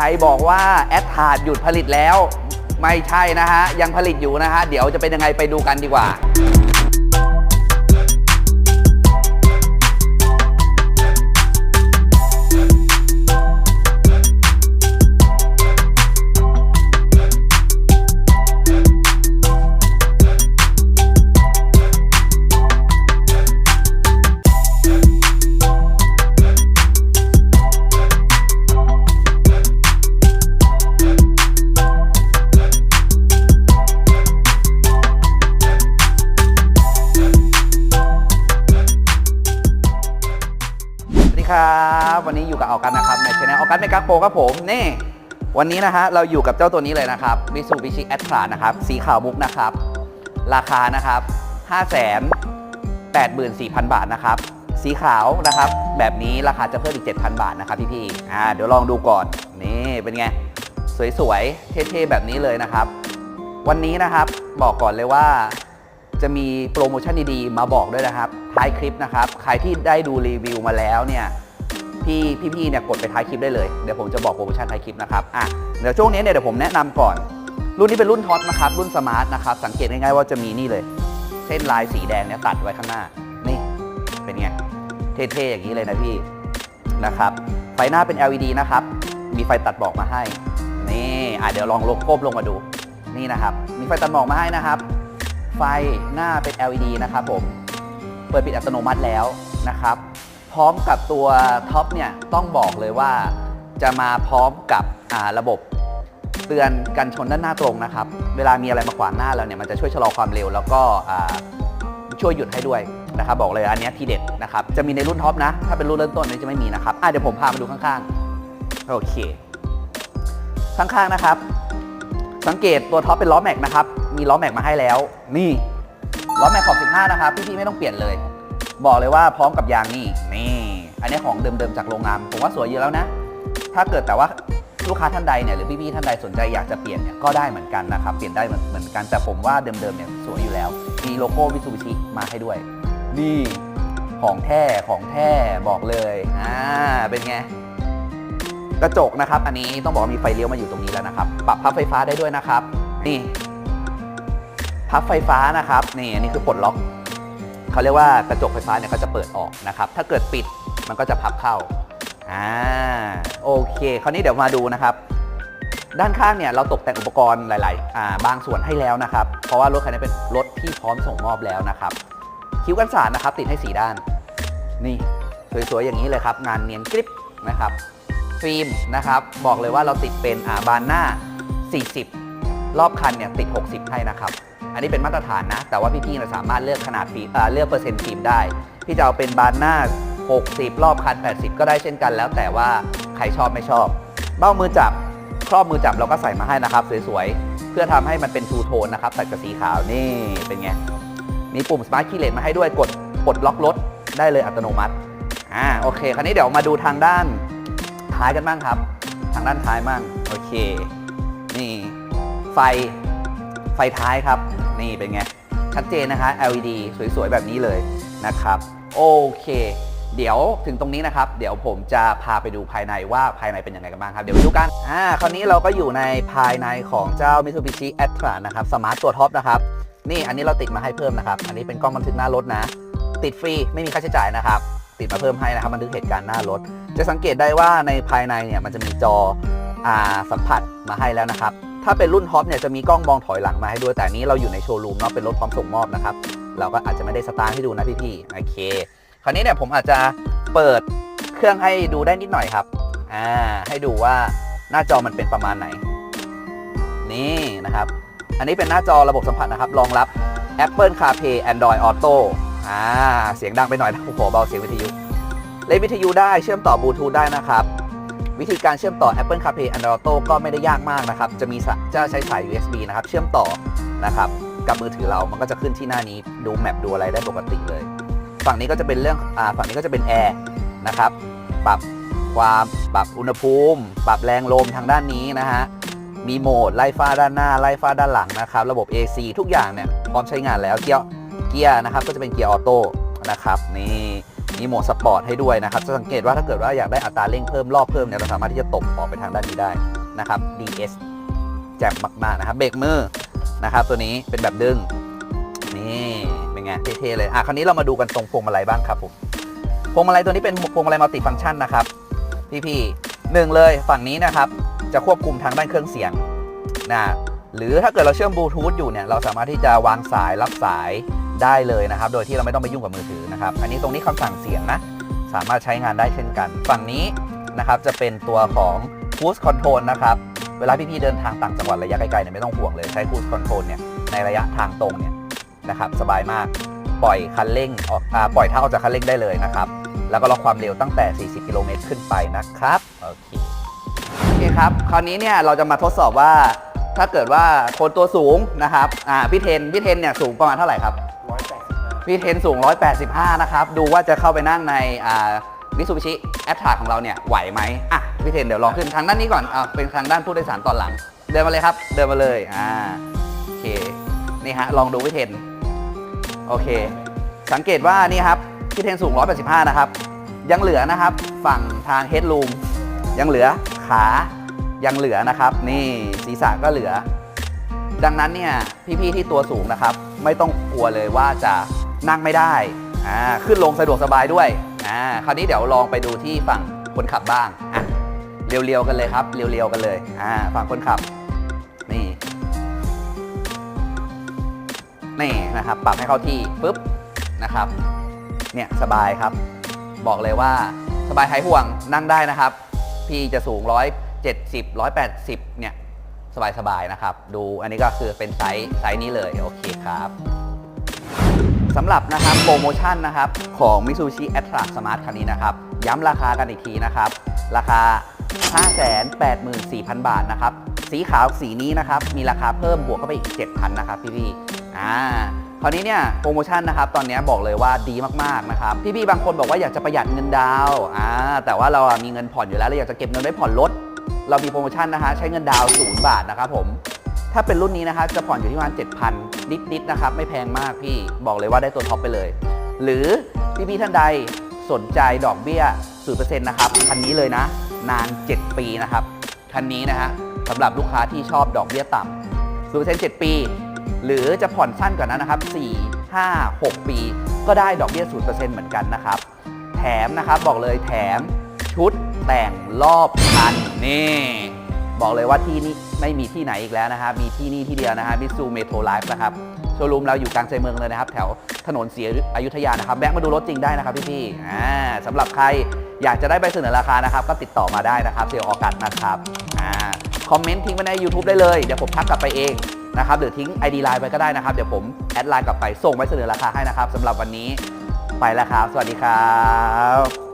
รบอกว่าแอดทาดหยุดผลิตแล้ว ไม่ใช่นะฮะ ยังผลิตอยู่นะฮะ เดี๋ยวจะเป็นยังไงไปดูกันดีกว่า กับออกันนะครับในช anel ออกันเมกาโปครับผมนี่ วันนี้นะฮะเราอยู่กับเจ้าตัวนี้เลยนะครับ Mitsubishi a t r a นะครับสีขาวมุกนะครับ ราคานะครับ584,000 บาทนะครับ สีขาวนะครับ แบบนี้ราคาจะเพิ่มอีก 7,000 บาทนะครับพี่ๆอ่าเดี๋ยวลองดูก่อนนี่เป็นไง สวยๆ เท่ๆ แบบนี้เลยนะครับ วันนี้นะครับบอกก่อนเลยว่าจะมีโปรโมชั่นดีๆ มาบอกด้วยนะครับ ท้ายคลิปนะครับ ใครที่ได้ดูรีวิวมาแล้วเนี่ย พี่พี่ๆเนี่ยกดไปท้ายคลิปได้เลย เดี๋ยวผมจะบอกโปรโมชั่นท้ายคลิปนะครับอะเดี๋ยวช่วงนี้เนี่ยเดี๋ยวผมแนะนำก่อน รุ่นนี้เป็นรุ่นท็อตนะครับรุ่นสมาร์ทนะครับสังเกตง่ายๆว่าจะมีนี่เลย เส้นลายสีแดงเนี่ยตัดไว้ข้างหน้านี่เป็นไงเท่ๆอย่างนี้เลยนะพี่นะครับไฟหน้าเป็น LED นะครับมีไฟตัดบอกมาให้นี่อะเดี๋ยวลองลงก้มลงมาดูนี่นะครับ มีไฟตัดบอกมาให้นะครับ ไฟหน้าเป็น LED นะครับผม เปิดปิดอัตโนมัติแล้วนะครับ พร้อมกับตัวท็อปเนี่ยต้องบอกเลยว่าจะมาพร้อมกับระบบเตือนกันชนด้านหน้าตรงนะครับ เวลามีอะไรมาขวางหน้าเราเนี่ยมันจะช่วยชะลอความเร็ว แล้วก็ช่วยหยุดให้ด้วยนะครับ บอกเลยอันนี้ทีเด็ดนะครับ จะมีในรุ่นท็อปนะ ถ้าเป็นรุ่นเริ่มต้นนี่จะไม่มีนะครับเดี๋ยวผมพามาดูข้างๆ โอเค ข้างๆนะครับ สังเกตตัวท็อปเป็นล้อแม็กนะครับ มีล้อแม็กมาให้แล้ว นี่ล้อแม็กขอบ 15 นะครับ พี่ๆไม่ต้องเปลี่ยนเลย บอกเลยว่าพร้อมกับยางนี่นี่อันนี้ของเดิมๆจากโรงงานผมว่าสวยเยอะแล้วนะ ถ้าเกิดแต่ว่าลูกค้าท่านใดเนี่ยหรือพี่ๆท่านใดสนใจอยากจะเปลี่ยนเนี่ยก็ได้เหมือนกันนะครับเปลี่ยนได้เหมือนกันแต่ผมว่าเดิมๆเนี่ยสวยอยู่แล้ว มีโลโก้มิตซูบิชิมาให้ด้วย นี่ของแท้ของแท้บอกเลยอ่าเป็นไงกระจกนะครับ อันนี้ต้องบอกว่ามีไฟเลี้ยวมาอยู่ตรงนี้แล้วนะครับ ปรับพับไฟฟ้าได้ด้วยนะครับ นี่ พับไฟฟ้านะครับ นี่อันนี้คือปลดล็อก เขาเรียกว่ากระจกไฟฟ้าเนี่ยเขาจะเปิดออกนะครับ ถ้าเกิดปิดมันก็จะพับเข้าอ่าโอเค คราวนี้เดี๋ยวมาดูนะครับ ด้านข้างเนี่ยเราตกแต่งอุปกรณ์หลายๆอ่าบางส่วนให้แล้วนะครับ เพราะว่ารถคันนี้เป็นรถที่พร้อมส่งมอบแล้วนะครับ คิ้วกันสาดนะครับ ติดให้สีด้าน นี่สวยๆอย่างนี้เลยครับ งานเนียนกริบนะครับฟิล์มนะครับบอกเลยว่าเราติดเป็นอ่าบานหน้า 40 รอบคันเนี่ยติด 60 ให้นะครับ นนี้เป็นมาตรฐานนะ แต่ว่าพี่ๆเนี่ยสามารถเลือกขนาดฟิล์มอ่าเลือกเปอร์เซ็นต์ฟิล์มได้ พี่จะเอาเป็นบานหน้า 60 รอบคัน 80 ก็ได้เช่นกัน แล้วแต่ว่าใครชอบไม่ชอบ เบ้ามือจับ ครอบมือจับเราก็ใส่มาให้นะครับ สวยๆ เพื่อทำให้มันเป็นทูโทนนะครับตัดกับสีขาวนี่เป็นไง มีปุ่ม Smart Key Lane มาให้ด้วยกดปลดล็อกรถได้เลยอัตโนมัติอ่าโอเค คราวนี้เดี๋ยวมาดูทางด้านท้ายกันบ้างครับ ทางด้านท้ายบ้างโอเค นี่ไฟไฟท้ายครับ นี่เป็นไง ชัดเจนนะคะ LED สวยๆ แบบนี้เลยนะครับ โอเค เดี๋ยวถึงตรงนี้นะครับ เดี๋ยวผมจะพาไปดูภายในว่าภายในเป็นยังไงกันบ้างครับ เดี๋ยวไปดูกัน อ่า คราวนี้เราก็อยู่ในภายในของเจ้า Mitsubishi a t r a นะครับ สมาร์ตตัวท็อปนะครับ นี่อันนี้เราติดมาให้เพิ่มนะครับ อันนี้เป็นกล้องบันทึกหน้ารถนะ ติดฟรี ไม่มีค่าใช้จ่ายนะครับติดมาเพิ่มให้นะครับบันทึกเหตุการณ์หน้ารถ จะสังเกตได้ว่าในภายในเนี่ยมันจะมีจออ่าสัมผัสมาให้แล้วนะครับ ถ้าเป็นรุ่นท็อปเนี่ยจะมีกล้องมองถอยหลังมาให้ด้วยแต่นนี้เราอยู่ในโชว์รูมเนาะเป็นรถพร้อมส่งมอบนะครับเราก็อาจจะไม่ได้สตาร์ทให้ดูนะพี่ๆโอเค คราวนี้เนี่ยผมอาจจะเปิดเครื่องให้ดูได้นิดหน่อยครับอ่าให้ดูว่าหน้าจอมันเป็นประมาณไหน นี่นะครับ อันนี้เป็นหน้าจอระบบสัมผัสนะครับรองรับ Apple CarPlay Android Auto อ่าเสียงดังไปหน่อยนะผมขอเบาเสียงวิทยุเล่นวิทยุได้เชื่อมต่อบลูทูธได้นะครับ วิธีการเชื่อมต่อ Apple CarPlay Android Auto ก็ไม่ได้ยากมากนะครับ จะมีจะใช้สาย USB นะครับ เชื่อมต่อนะครับ กับมือถือเรา มันก็จะขึ้นที่หน้านี้ ดูแมปดูอะไรได้ปกติเลย ฝั่งนี้ก็จะเป็นเรื่องอ่าฝั่งนี้ก็จะเป็นแอร์นะครับ ปรับความปรับอุณหภูมิ ปรับแรงลมทางด้านนี้นะฮะ มีโหมดไล่ฟ้าด้านหน้า ไล่ฟ้าด้านหลังนะครับ ระบบ AC ทุกอย่างเนี่ยพร้อมใช้งานแล้ว เกียร์ เกียร์นะครับ ก็จะเป็นเกียร์ออโต้นะครับ นี่ มีโหมดสปอร์ตให้ด้วยนะครับ จะสังเกตว่าถ้าเกิดว่าอยากได้อัตราเร่งเพิ่มรอบเพิ่มเนี่ยเราสามารถที่จะตบออกไปทางด้านนี้ได้นะครับ DS แจ่มมากๆนะครับเบรกมือนะครับ ตัวนี้เป็นแบบดึงนี่เป็นไงเท่ๆเลยอะคราวนี้เรามาดูกันตรงพวงมาลัยบ้างครับผมพวงมาลัยตัวนี้เป็นพวงมาลัยมัลติฟังก์ชันนะครับพี่ๆหนึ่งเลยฝั่งนี้นะครับ จะควบคุมทางด้านเครื่องเสียงนะหรือถ้าเกิดเราเชื่อมบลูทูธอยู่เนี่ยเราสามารถที่จะวางสายรับสาย ได้เลยนะครับ โดยที่เราไม่ต้องไปยุ่งกับมือถือนะครับ อันนี้ตรงนี้คำสั่งเสียงนะ สามารถใช้งานได้เช่นกัน ฝั่งนี้นะครับจะเป็นตัวของ Cruise Control นะครับ เวลาพี่ๆเดินทางต่างจังหวัดระยะไกลๆเนี่ยไม่ต้องห่วงเลย ใช้ Cruise Control เนี่ยในระยะทางตรงเนี่ยนะครับสบายมาก ปล่อยคันเร่งออกอปล่อยเท้าออกจากคันเร่งได้เลยนะครับ แล้วก็ล็อกความเร็วตั้งแต่ 40 กิโลเมตรขึ้นไปนะครับ โอเค โอเคครับ คราวนี้เนี่ยเราจะมาทดสอบว่าถ้าเกิดว่าคนตัวสูงนะครับ อ่า พี่เทน พี่เทนเนี่ยสูงประมาณเท่าไหร่ครับ พี่เทนสูง 185 นะครับ ดูว่าจะเข้าไปนั่งในอ่ามิซูบิชิแอปทาของเราเนี่ยไหวไหมอะพี่เทนเดี๋ยวลองขึ้นทางด้านนี้ก่อนอ่าเป็นทางด้านผู้โดยสารตอนหลัง เดินมาเลยครับ เดินมาเลยอ่าโอเคนี่ฮะลองดูพี่เทนโอเค สังเกตว่านี่ครับพี่เทนสูง 185 นะครับ ยังเหลือนะครับฝั่งทางเฮดลูมยังเหลือขายังเหลือนะครับ นี่ศีรษะก็เหลือ ดังนั้นเนี่ยพี่ๆที่ตัวสูงนะครับ ไม่ต้องกลัวเลยว่าจะ นั่งไม่ได้อ่าขึ้นลงสะดวกสบายด้วยอ่าคราวนี้เดี๋ยวลองไปดูที่ฝั่งคนขับบ้างอะเรียวๆกันเลยครับ เรียวๆกันเลยอ่าฝั่งคนขับ นี่ นี่นะครับ ปรับให้เข้าที่ปุ๊บนะครับ เนี่ยสบายครับ บอกเลยว่าสบายหายห่วงนั่งได้นะครับ พี่จะสูง 170 180 เนี่ย สบายๆนะครับ ดูอันนี้ก็คือเป็นไซส์ไซส์นี้เลย โอเคครับ สำหรับนะครับโปรโมชั่นนะครับของ Mitsubishi a t t r a Smart คันนี้นะครับ ย้ำราคากันอีกทีนะครับ ราคา 584,000 บาทนะครับ สีขาวสีนี้นะครับ มีราคาเพิ่มบวกเข้าไปอีก 7,000 นะครับพี่ๆอ่าคราวนี้เนี่ยโปรโมชั่นนะครับตอนนี้บอกเลยว่าดีมากๆนะครับพี่ๆบางคนบอกว่าอยากจะประหยัดเงินดาวอ่าแต่ว่าเรามีเงินผ่อนอยู่แล้วเราอยากจะเก็บเงินไว้ผ่อนรถเรามีโปรโมชั่นนะฮะใช้เงินดาวศูนย์บาทนะครับผม ถ้าเป็นรุ่นนี้นะครับจะผ่อนอยู่ที่ประมาณ7,000 นิดๆนะครับ ไม่แพงมากพี่บอกเลยว่าได้ตัวท็อปไปเลย หรือพี่ๆท่านใดสนใจดอกเบี้ย 0%นะครับ คันนี้เลยนะ นาน 7 ปีนะครับ คันนี้นะฮะสำหรับลูกค้าที่ชอบดอกเบี้ยต่ำ0% 7 ปี หรือจะผ่อนสั้นกว่านั้นนะครับ 4 5 6 ปี ก็ได้ดอกเบี้ย 0%เหมือนกันนะครับ แถมนะครับบอกเลยแถมชุดแต่งรอบคันนี่ บอกเลยว่าที่นี่ไม่มีที่ไหนอีกแล้วนะครับ มีที่นี่ที่เดียวนะฮะมิซูเมโทรไลฟ์นะครับ โชว์รูมเราอยู่กลางใจเมืองเลยนะครับ แถวถนนศรียอยุธยานะครับแวะมาดูรถจริงได้นะครับพี่ๆอ่าสำหรับใครอยากจะได้ใบเสนอราคานะครับ ก็ติดต่อมาได้นะครับเซลล์ออกัสนะครับอ่าคอมเมนต์ทิ้งไว้ใน YouTube ได้เลย เดี๋ยวผมทักกลับไปเองนะครับหรือทิ้ง ID ไลน์ไปก็ได้นะครับ เดี๋ยวผมแอดไลน์กลับไปส่งใบเสนอราคาให้นะครับสำหรับวันนี้ไปแล้วครับ สวัสดีครับ